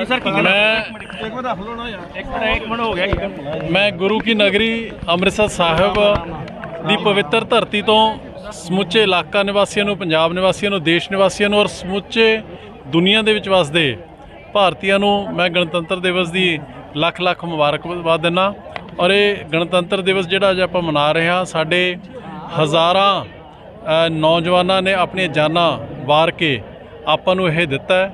ਜੀ ਸਰ ਕੀ ਮੈਂ ਇੱਕ ਮਿੰਟ ਲਓ ਨਾ ਯਾਰ। ਇੱਕ ਮਿੰਟ ਇੱਕ ਮਿੰਟ ਹੋ ਗਿਆ ਮੈਂ ਗੁਰੂ ਕੀ ਨਗਰੀ ਅੰਮ੍ਰਿਤਸਰ ਸਾਹਿਬ ਦੀ ਪਵਿੱਤਰ ਧਰਤੀ ਤੋਂ ਸਮੁੱਚੇ ਇਲਾਕਾ ਨਿਵਾਸੀਆਂ ਨੂੰ ਪੰਜਾਬ ਨਿਵਾਸੀਆਂ ਨੂੰ ਦੇਸ਼ ਨਿਵਾਸੀਆਂ ਨੂੰ ਔਰ ਸਮੁੱਚੇ ਦੁਨੀਆ ਦੇ ਵਿੱਚ ਵਸਦੇ ਭਾਰਤੀਆਂ ਨੂੰ ਮੈਂ ਗਣਤੰਤਰ ਦਿਵਸ ਦੀ ਲੱਖ ਲੱਖ ਮੁਬਾਰਕਬਾਦ ਦਿੰਦਾ ਔਰ ਇਹ ਗਣਤੰਤਰ ਦਿਵਸ ਜਿਹੜਾ ਅੱਜ ਆਪਾਂ ਮਨਾ ਰਹੇ ਹਾਂ ਸਾਡੇ ਹਜ਼ਾਰਾਂ ਨੌਜਵਾਨਾਂ ਨੇ ਆਪਣੀਆਂ ਜਾਨਾਂ ਵਾਰ ਕੇ ਆਪਾਂ ਨੂੰ ਇਹ ਦਿੱਤਾ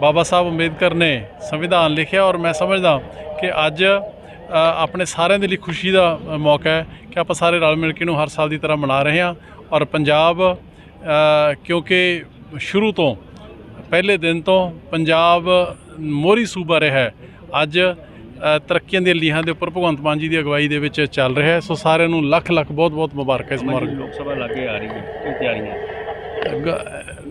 ਬਾਬਾ ਸਾਹਿਬ ਅੰਬੇਦਕਰ ਨੇ ਸੰਵਿਧਾਨ ਲਿਖਿਆ ਔਰ ਮੈਂ ਸਮਝਦਾ ਕਿ ਅੱਜ ਆਪਣੇ ਸਾਰਿਆਂ ਦੇ ਲਈ ਖੁਸ਼ੀ ਦਾ ਮੌਕਾ ਹੈ ਕਿ ਆਪਾਂ ਸਾਰੇ ਰਲ ਮਿਲ ਕੇ ਨੂੰ ਹਰ ਸਾਲ ਦੀ ਤਰ੍ਹਾਂ ਮਨਾ ਰਹੇ ਹਾਂ ਔਰ ਪੰਜਾਬ ਕਿਉਂਕਿ ਸ਼ੁਰੂ ਤੋਂ ਪਹਿਲੇ ਦਿਨ ਤੋਂ ਪੰਜਾਬ ਮੋਹਰੀ ਸੂਬਾ ਰਿਹਾ ਹੈ। ਅੱਜ ਤਰੱਕੀਆਂ ਦੀਆਂ ਲੀਹਾਂ ਦੇ ਉੱਪਰ ਭਗਵੰਤ ਮਾਨ ਜੀ ਦੀ ਅਗਵਾਈ ਦੇ ਵਿੱਚ ਚੱਲ ਰਿਹਾ ਹੈ। ਸੋ ਸਾਰਿਆਂ ਨੂੰ ਲੱਖ ਲੱਖ ਬਹੁਤ ਬਹੁਤ ਮੁਬਾਰਕਾਂ ਇਸ ਮੁਬਾਰਕ ਲੋਕ ਸਭਾ ਲਾਗੇ ਆ ਰਹੀ ਹੈ ਤਿਆਰੀਆਂ?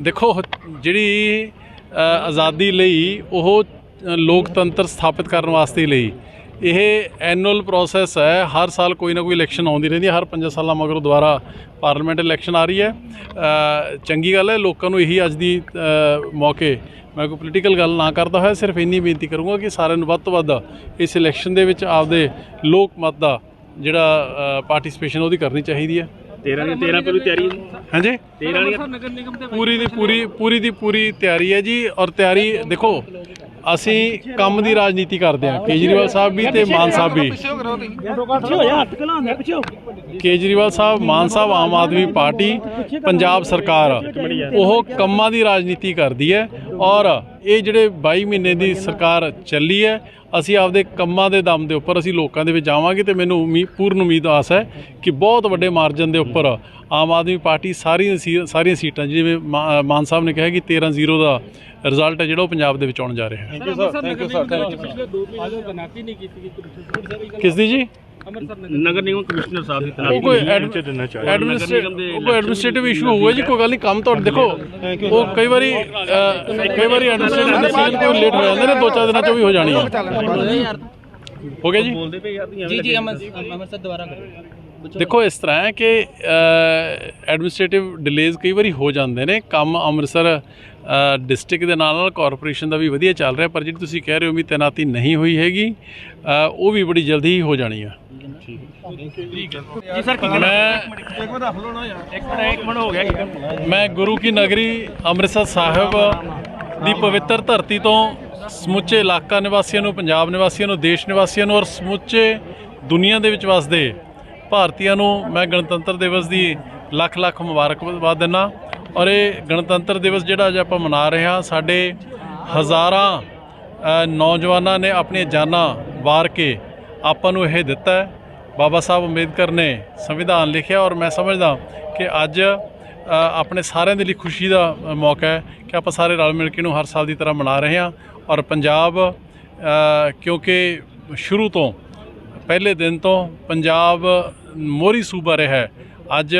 ਦੇਖੋ ਜਿਹੜੀ ਆਜ਼ਾਦੀ ਲਈ ਉਹ ਲੋਕਤੰਤਰ ਸਥਾਪਿਤ ਕਰਨ ਵਾਸਤੇ ਲਈ। ਇਹ ਐਨੂਅਲ ਪ੍ਰੋਸੈਸ ਹੈ। ਹਰ ਸਾਲ ਕੋਈ ਨਾ ਕੋਈ ਇਲੈਕਸ਼ਨ ਆਉਂਦੀ ਰਹਿੰਦੀ ਹੈ। ਹਰ 5 ਸਾਲਾਂ ਮਗਰੋਂ ਦੁਬਾਰਾ ਪਾਰਲੀਮੈਂਟ ਇਲੈਕਸ਼ਨ ਆ ਰਹੀ ਹੈ। ਚੰਗੀ ਗੱਲ ਹੈ। ਲੋਕਾਂ ਨੂੰ ਇਹੀ ਅੱਜ ਦੀ ਮੌਕੇ ਮੈਂ ਕੋਈ ਪੋਲੀਟੀਕਲ ਗੱਲ ਨਾ ਕਰਦਾ ਹੋਇਆ। ਸਿਰਫ ਇੰਨੀ ਬੇਨਤੀ ਕਰੂੰਗਾ ਕਿ ਸਾਰਿਆਂ ਨੂੰ ਵੱਧ ਤੋਂ ਵੱਧ ਇਸ ਇਲੈਕਸ਼ਨ ਦੇ ਵਿੱਚ ਆਪਦੇ ਲੋਕ ਮਤ ਦਾ ਜਿਹੜਾ ਪਾਰਟਿਸਿਪੇਸ਼ਨ ਉਹਦੀ ਕਰਨੀ ਚਾਹੀਦੀ ਹੈ। 13 ਦੀ 13 ਪਹਿਲੂ ਤਿਆਰੀ ਹੈ ਜੀ ਹਾਂਜੀ 13 ਦੀ ਨਗਰ ਨਿਗਮ ਦੇ ਪੂਰੀ ਦੀ ਪੂਰੀ ਪੂਰੀ ਦੀ ਪੂਰੀ ਤਿਆਰੀ ਹੈ ਜੀ ਔਰ ਤਿਆਰੀ ਦੇਖੋ ਅਸੀਂ ਕੰਮ ਦੀ ਰਾਜਨੀਤੀ ਕਰਦੇ ਹਾਂ। ਕੇਜਰੀਵਾਲ ਸਾਹਿਬ ਵੀ ਤੇ ਮਾਨ ਸਾਹਿਬ ਵੀ। ਕੇਜਰੀਵਾਲ ਸਾਹਿਬ ਮਾਨ ਸਾਹਿਬ ਆਮ ਆਦਮੀ ਪਾਰਟੀ ਪੰਜਾਬ ਸਰਕਾਰ ਉਹ ਕੰਮਾਂ ਦੀ ਰਾਜਨੀਤੀ ਕਰਦੀ ਹੈ ਔਰ ਇਹ ਜਿਹੜੇ 22 ਮਹੀਨੇ ਦੀ ਸਰਕਾਰ ਚੱਲੀ ਹੈ ਅਸੀਂ ਆਪਦੇ ਕੰਮਾਂ ਦੇ ਦਮ ਦੇ ਉੱਪਰ ਅਸੀਂ ਲੋਕਾਂ ਦੇ ਵਿੱਚ ਜਾਵਾਂਗੇ ਤੇ ਮੈਨੂੰ ਉਮੀਦ ਪੂਰਨ ਉਮੀਦ ਆਸ ਹੈ ਕਿ ਬਹੁਤ ਵੱਡੇ ਮਾਰਜਨ ਦੇ ਉੱਪਰ ਆਮ ਆਦਮੀ ਪਾਰਟੀ ਸਾਰੀਆਂ ਸੀ- ਸਾਰੀਆਂ ਸੀਟਾਂ ਜਿਵੇਂ ਮਾ- ਮਾਨ ਸਾਹਿਬ ਨੇ ਕਿਹਾ ਕਿ 13-0 ਦਾ ਰਿਜ਼ਲਟ ਹੈ ਜਿਹੜਾ ਉਹ ਪੰਜਾਬ ਦੇ ਵਿੱਚ ਆਉਣ ਜਾ ਰਿਹਾ ਹੈ। Thank you sir thank you sir ਪਿਛਲੇ 2 ਮਹੀਨੇ ਤਨਾਤੀ ਨਹੀਂ ਕੀਤੀ ਕਿਸ ਦੀ ਜੀ? ਨਗਰ ਨਿਗਮ ਕਮਿਸ਼ਨਰ ਸਾਹਿਬ ਦੀ ਉਹ ਕੋਈ ਐਡਮਿਨਿਸਟ੍ਰੇਟਿਵ ਕੋਈ ਐਡਮਿਨਿਸਟ੍ਰੇਟਿਵ ਇਸ਼ੂ ਹੋਊਗਾ ਜੀ ਕੋਈ ਗੱਲ ਨਹੀਂ ਕੰਮ ਤੁਹਾਡੇ ਦੇਖੋ ਉਹ ਕਈ ਵਾਰੀ ਕਈ ਵਾਰੀ ਐਡਮਿਨਿਸਟ੍ਰੇਟਿਵ ਡਿਸੀਜਨ ਕੋਈ ਲੇਟ ਹੋ ਜਾਂਦੇ ਨੇ ਦੋ ਚਾਰ ਦਿਨਾਂ ਚ ਵੀ ਹੋ ਜਾਣੀ ਹੈ ਹੋ ਗਿਆ ਜੀ ਬੋਲਦੇ ਪਏ ਯਾਰ ਜੀ ਜੀ ਅਮਰ ਅੰਮ੍ਰਿਤਸਰ ਦੁਬਾਰਾ ਕਰੋ ਦੇਖੋ ਇਸ ਤਰ੍ਹਾਂ ਹੈ ਕਿ ਐਡਮਿਨਿਸਟ੍ਰੇਟਿਵ ਡਿਲੇਜ਼ ਕਈ ਵਾਰੀ ਹੋ ਜਾਂਦੇ ਨੇ। ਕੰਮ ਅੰਮ੍ਰਿਤਸਰ ਡਿਸਟ੍ਰਿਕਟ ਦੇ ਨਾਲ ਨਾਲ ਕਾਰਪੋਰੇਸ਼ਨ ਦਾ ਵੀ ਵਧੀਆ ਚੱਲ ਰਿਹਾ ਪਰ ਜਿਹੜੀ ਤੁਸੀਂ ਕਹਿ ਰਹੇ ਹੋ ਵੀ ਤੈਨਾਤੀ ਨਹੀਂ ਹੋਈ ਹੈਗੀ ਉਹ ਵੀ ਬੜੀ ਜਲਦੀ ਹੀ ਹੋ ਜਾਣੀ ਆ। ਜੀ ਸਰ ਕੀ ਮੈਂ ਇੱਕ ਮਿੰਟ ਰੱਖ ਲਓ ਨਾ ਯਾਰ। ਇੱਕ ਮਿੰਟ ਇੱਕ ਮਿੰਟ ਹੋ ਗਿਆ ਜੀ। ਮੈਂ ਗੁਰੂ ਕੀ ਨਗਰੀ ਅੰਮ੍ਰਿਤਸਰ ਸਾਹਿਬ ਦੀ ਪਵਿੱਤਰ ਧਰਤੀ ਤੋਂ ਸਮੁੱਚੇ ਇਲਾਕਾ ਨਿਵਾਸੀਆਂ ਨੂੰ ਪੰਜਾਬ ਨਿਵਾਸੀਆਂ ਨੂੰ ਦੇਸ਼ ਨਿਵਾਸੀਆਂ ਨੂੰ ਔਰ ਸਮੁੱਚੇ ਦੁਨੀਆ ਦੇ ਵਿੱਚ ਵਸਦੇ ਭਾਰਤੀਆਂ ਨੂੰ ਮੈਂ ਗਣਤੰਤਰ ਦਿਵਸ ਦੀ ਲੱਖ ਲੱਖ ਮੁਬਾਰਕਬਾਦ ਦਿੰਦਾ ਔਰ ਇਹ ਗਣਤੰਤਰ ਦਿਵਸ ਜਿਹੜਾ ਅੱਜ ਆਪਾਂ ਮਨਾ ਰਹੇ ਹਾਂ, ਸਾਡੇ ਹਜ਼ਾਰਾਂ ਨੌਜਵਾਨਾਂ ਨੇ ਆਪਣੀਆਂ ਜਾਨਾਂ ਵਾਰ ਕੇ ਆਪਾਂ ਨੂੰ ਇਹ ਦਿੱਤਾ ਬਾਬਾ ਸਾਹਿਬ ਅੰਬੇਦਕਰ ਨੇ ਸੰਵਿਧਾਨ ਲਿਖਿਆ ਔਰ ਮੈਂ ਸਮਝਦਾ ਕਿ ਅੱਜ ਆਪਣੇ ਸਾਰਿਆਂ ਦੇ ਲਈ ਖੁਸ਼ੀ ਦਾ ਮੌਕਾ ਹੈ ਕਿ ਆਪਾਂ ਸਾਰੇ ਰਲ ਮਿਲ ਕੇ ਨੂੰ ਹਰ ਸਾਲ ਦੀ ਤਰ੍ਹਾਂ ਮਨਾ ਰਹੇ ਹਾਂ। ਔਰ ਪੰਜਾਬ ਕਿਉਂਕਿ ਸ਼ੁਰੂ ਤੋਂ, ਪਹਿਲੇ ਦਿਨ ਤੋਂ ਪੰਜਾਬ ਮੋਹਰੀ ਸੂਬਾ ਰਿਹਾ ਹੈ। ਅੱਜ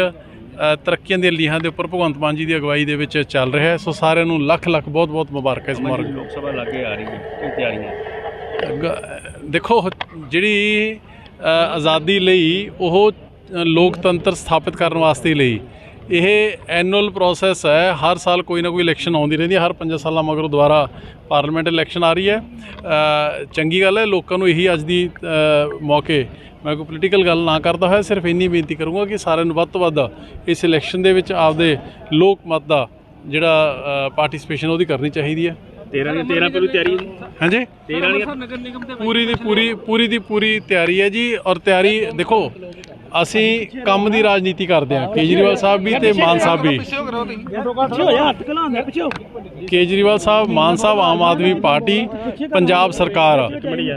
ਤਰੱਕੀਆਂ ਦੀਆਂ ਲੀਹਾਂ ਦੇ ਉੱਪਰ ਭਗਵੰਤ ਮਾਨ ਜੀ ਦੀ ਅਗਵਾਈ ਦੇ ਵਿੱਚ ਚੱਲ ਰਿਹਾ ਹੈ। ਸੋ ਸਾਰਿਆਂ ਨੂੰ ਲੱਖ ਲੱਖ ਬਹੁਤ ਬਹੁਤ ਮੁਬਾਰਕਾਂ ਇਸ ਮੁਬਾਰਕ ਲੋਕ ਸਭਾ ਲਾਗੇ ਆ ਰਹੀ ਹੈ। ਤਿਆਰੀਆਂ? ਦੇਖੋ ਜਿਹੜੀ ਆਜ਼ਾਦੀ ਲਈ ਉਹ ਲੋਕਤੰਤਰ ਸਥਾਪਿਤ ਕਰਨ ਵਾਸਤੇ ਲਈ ਇਹ ਐਨੂਅਲ ਪ੍ਰੋਸੈਸ ਹੈ। ਹਰ ਸਾਲ ਕੋਈ ਨਾ ਕੋਈ ਇਲੈਕਸ਼ਨ ਆਉਂਦੀ ਰਹਿੰਦੀ ਹੈ। ਹਰ 5 ਸਾਲਾਂ ਮਗਰੋਂ ਦੁਬਾਰਾ ਪਾਰਲੀਮੈਂਟ ਇਲੈਕਸ਼ਨ ਆ ਰਹੀ ਹੈ। ਚੰਗੀ ਗੱਲ ਹੈ। ਲੋਕਾਂ ਨੂੰ ਇਹੀ ਅੱਜ ਦੀ ਮੌਕੇ ਮੈਂ ਕੋਈ ਪੋਲੀਟੀਕਲ ਗੱਲ ਨਾ ਕਰਦਾ ਹੋਇਆ। ਸਿਰਫ ਇੰਨੀ ਬੇਨਤੀ ਕਰੂੰਗਾ ਕਿ ਸਾਰਿਆਂ ਨੂੰ ਵੱਧ ਤੋਂ ਵੱਧ ਇਸ ਇਲੈਕਸ਼ਨ ਦੇ ਵਿੱਚ ਆਪਦੇ ਲੋਕ ਮਤ ਦਾ ਜਿਹੜਾ ਪਾਰਟਿਸਿਪੇਸ਼ਨ ਉਹਦੀ ਕਰਨੀ ਚਾਹੀਦੀ ਹੈ। 13 ਦੀ 13 ਪਹਿਲੂ ਤਿਆਰੀ ਹੈ। ਜੀ ਹਾਂਜੀ? 13 ਦੀ ਨਗਰ ਨਿਗਮ ਦੇ ਪੂਰੀ ਦੀ ਪੂਰੀ ਪੂਰੀ ਦੀ ਪੂਰੀ ਤਿਆਰੀ ਹੈ ਜੀ। ਔਰ ਤਿਆਰੀ ਦੇਖੋ ਅਸੀਂ ਕੰਮ ਦੀ ਰਾਜਨੀਤੀ ਕਰਦੇ ਹਾਂ। ਕੇਜਰੀਵਾਲ ਸਾਹਿਬ ਵੀ ਤੇ ਮਾਨ ਸਾਹਿਬ ਵੀ। ਕੇਜਰੀਵਾਲ ਸਾਹਿਬ, ਮਾਨ ਸਾਹਿਬ ਆਮ ਆਦਮੀ ਪਾਰਟੀ, ਪੰਜਾਬ ਸਰਕਾਰ,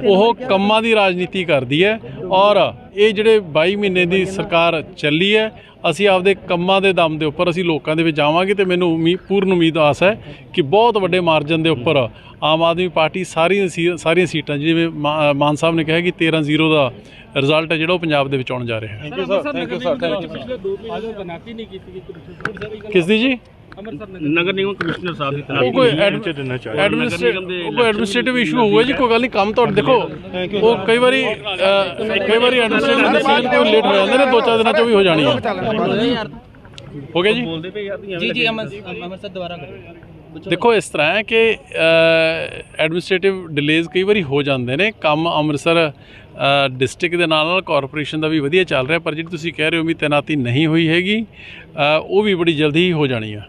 ਉਹ ਕੰਮਾਂ ਦੀ ਰਾਜਨੀਤੀ ਕਰਦੀ ਹੈ ਔਰ ਇਹ ਜਿਹੜੇ 22 ਮਹੀਨੇ ਦੀ ਸਰਕਾਰ ਚੱਲੀ ਹੈ ਅਸੀਂ ਆਪਦੇ ਕੰਮਾਂ ਦੇ ਦਮ ਦੇ ਉੱਪਰ ਅਸੀਂ ਲੋਕਾਂ ਦੇ ਵਿੱਚ ਜਾਵਾਂਗੇ ਤੇ ਮੈਨੂੰ ਉਮੀਦ ਪੂਰਨ ਉਮੀਦ ਆਸ ਹੈ ਕਿ ਬਹੁਤ ਵੱਡੇ ਮਾਰਜਨ ਦੇ ਉੱਪਰ ਆਮ ਆਦਮੀ ਪਾਰਟੀ ਸਾਰੀਆਂ ਸੀ- ਸਾਰੀਆਂ ਸੀਟਾਂ ਜਿਵੇਂ ਮਾ- ਮਾਨ ਸਾਹਿਬ ਨੇ ਕਿਹਾ ਕਿ 13-0 ਦਾ ਰਿਜ਼ਲਟ ਹੈ ਜਿਹੜਾ ਉਹ ਪੰਜਾਬ ਦੇ ਵਿੱਚ ਆਉਣ ਜਾ ਰਿਹਾ ਹੈ। Thank you sir thank you sir ਪਿਛਲੇ 2 ਮਹੀਨੇ ਤਨਾਤੀ ਨਹੀਂ ਕੀਤੀ ਕਿਸ ਦੀ ਜੀ? ਨਗਰ ਨਿਗਮ ਕਮਿਸ਼ਨਰ ਸਾਹਿਬ ਦੀ ਉਹ ਕੋਈ ਐਡਮਿਨਿਸਟ੍ਰੇਟਿਵ ਕੋਈ ਐਡਮਿਨਿਸਟ੍ਰੇਟਿਵ ਇਸ਼ੂ ਹੋਊਗਾ ਜੀ ਕੋਈ ਗੱਲ ਨਹੀਂ ਕੰਮ ਤੁਹਾਡੇ ਦੇਖੋ। ਉਹ ਕਈ ਵਾਰੀ ਕਈ ਵਾਰੀ ਐਡਮਿਨਿਸਟ੍ਰੇਟਿਵ ਡਿਸੀਜਨ ਕੋਈ ਲੇਟ ਹੋ ਜਾਂਦੇ ਨੇ ਦੋ ਚਾਰ ਦਿਨਾਂ ਚ ਵੀ ਹੋ ਜਾਣੀ ਹੈ ਹੋ ਗਿਆ ਜੀ? ਬੋਲਦੇ ਪਏ ਯਾਰ ਜੀ ਜੀ ਅਮਰ ਅੰਮ੍ਰਿਤਸਰ ਦੁਬਾਰਾ ਕਰੋ। ਦੇਖੋ ਇਸ ਤਰ੍ਹਾਂ ਹੈ ਕਿ ਐਡਮਿਨਿਸਟ੍ਰੇਟਿਵ ਡਿਲੇਜ਼ ਕਈ ਵਾਰੀ ਹੋ ਜਾਂਦੇ ਨੇ। ਕੰਮ ਅੰਮ੍ਰਿਤਸਰ ਡਿਸਟ੍ਰਿਕਟ ਦੇ ਨਾਲ ਨਾਲ ਕਾਰਪੋਰੇਸ਼ਨ ਦਾ ਵੀ ਵਧੀਆ ਚੱਲ ਰਿਹਾ ਪਰ ਜਿਹੜੀ ਤੁਸੀਂ ਕਹਿ ਰਹੇ ਹੋ ਵੀ ਤੈਨਾਤੀ ਨਹੀਂ ਹੋਈ ਹੈਗੀ ਉਹ ਵੀ ਬੜੀ ਜਲਦੀ ਹੀ ਹੋ ਜਾਣੀ ਆ।